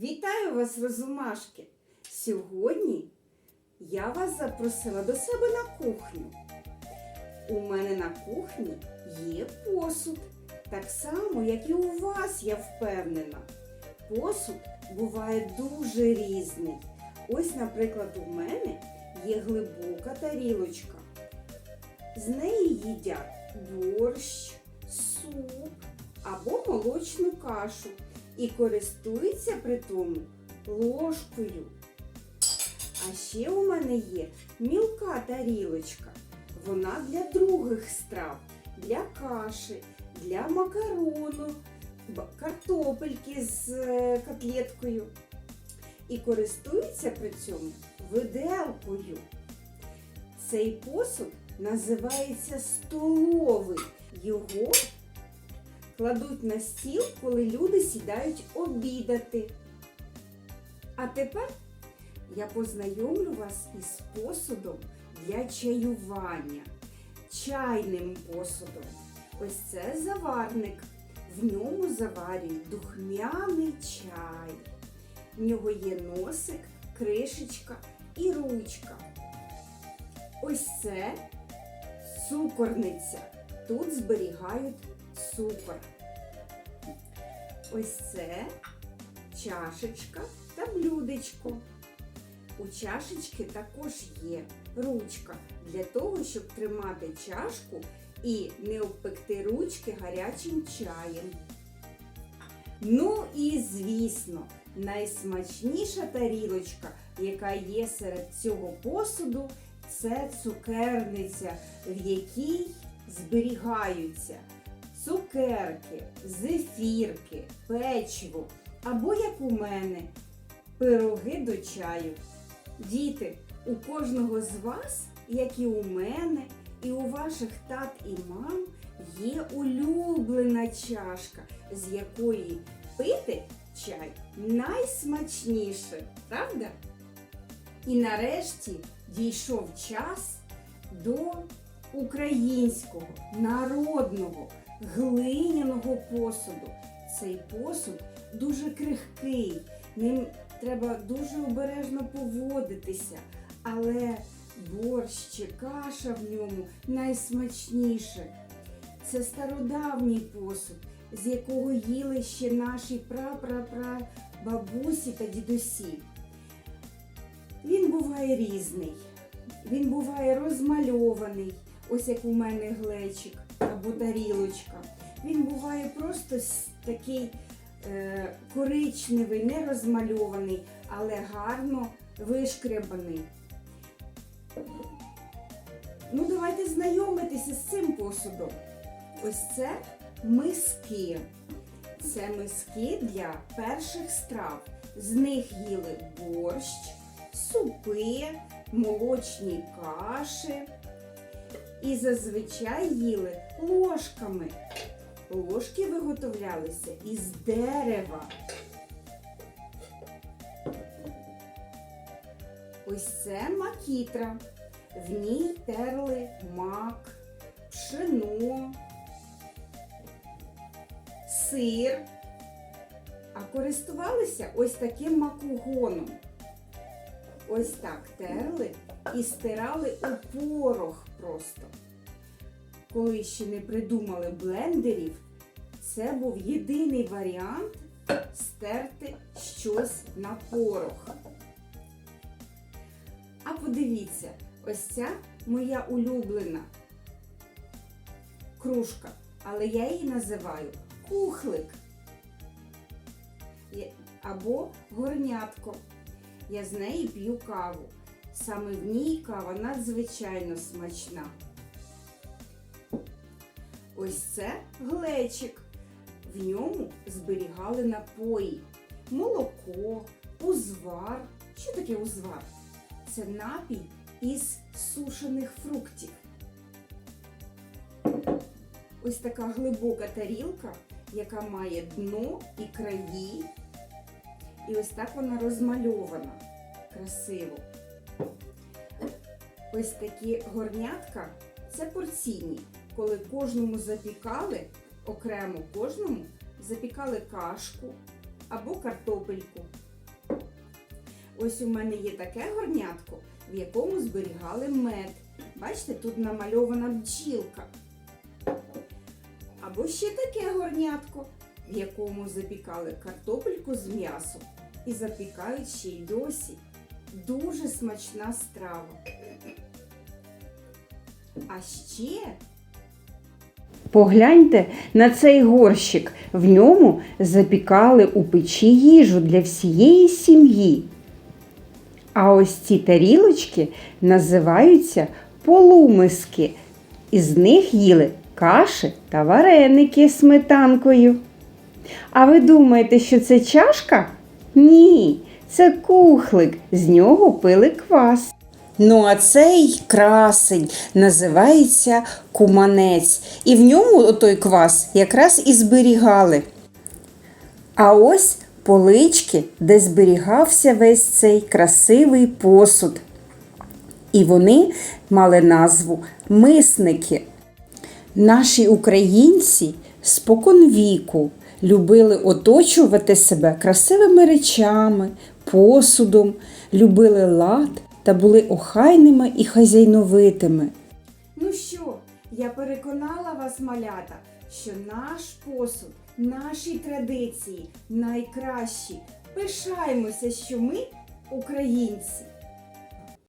Вітаю вас, розумашки! Сьогодні я вас запросила до себе на кухню. У мене на кухні є посуд, так само, як і у вас, я впевнена. Посуд буває дуже різний. Ось, наприклад, у мене є глибока тарілочка. З неї їдять борщ, суп або молочну кашу і користуються при тому ложкою. А ще у мене є мілка тарілочка. Вона для других страв, для каші, для макарону, картопельки з е, котлеткою. І користуються при цьому виделкою. Цей посуд називається столовий. Його кладуть на стіл, коли люди сідають обідати. А тепер я познайомлю вас із посудом для чаювання, чайним посудом. Ось це заварник. В ньому заварюють духмяний чай. В нього є носик, кришечка і ручка. Ось це цукорниця. Тут зберігають цукор. Ось це чашечка та блюдечко. У чашечки також є ручка для того, щоб тримати чашку і не обпекти ручки гарячим чаєм. Ну і звісно, найсмачніша тарілочка, яка є серед цього посуду, це цукерниця, в якій зберігаються цукерки, зефірки, печиво або, як у мене, пироги до чаю. Діти, у кожного з вас, як і у мене, і у ваших тат і мам, є улюблена чашка, з якої пити чай найсмачніше, правда? І нарешті дійшов час до українського народного глиняного посуду. Цей посуд дуже крихкий, ним треба дуже обережно поводитися, але борщ чи каша в ньому найсмачніше. Це стародавній посуд, з якого їли ще наші пра-пра-пра бабусі та дідусі. Він буває різний. Він буває розмальований, ось як у мене глечик або тарілочка. Він буває просто такий е, коричневий, не розмальований, але гарно вишкрябаний. Ну, давайте знайомитися з цим посудом. Ось це миски. Це миски для перших страв. З них їли борщ, супи, молочні каші. І зазвичай їли ложками. Ложки виготовлялися із дерева. Ось це макітра. В ній терли мак, пшено, сир, а користувалися ось таким макугоном. Ось так терли і стирали у порох просто. Коли ще не придумали блендерів, це був єдиний варіант стерти щось на порох. А подивіться, ось ця моя улюблена кружка, але я її називаю кухлик або горнятко. Я з неї п'ю каву. Саме в ній кава надзвичайно смачна. Ось це глечик. В ньому зберігали напої. Молоко, узвар. Що таке узвар? Це напій із сушених фруктів. Ось така глибока тарілка, яка має дно і краї. І ось так вона розмальована. Красиво. Ось такі горнятка це порційні, коли кожному запікали, окремо кожному запікали кашку або картопельку. Ось у мене є таке горнятко, в якому зберігали мед. Бачите, тут намальована бджілка. Або ще таке горнятко, в якому запікали картопельку з м'ясом і запікають ще й досі. Дуже смачна страва. А ще Погляньте на цей горщик. В ньому запікали у печі їжу для всієї сім'ї. А ось ці тарілочки називаються полумиски. Із них їли каші та вареники сметанкою. А ви думаєте, що це чашка? Ні, це кухлик. З нього пили квас. Ну, а цей красень називається куманець. І в ньому той квас якраз і зберігали. А ось полички, де зберігався весь цей красивий посуд. І вони мали назву мисники. Наші українці споконвіку любили оточувати себе красивими речами, посудом, любили лад та були охайними і хазяйновитими. Ну що, я переконала вас, малята, що наш посуд, наші традиції найкращі. Пишаємося, що ми українці.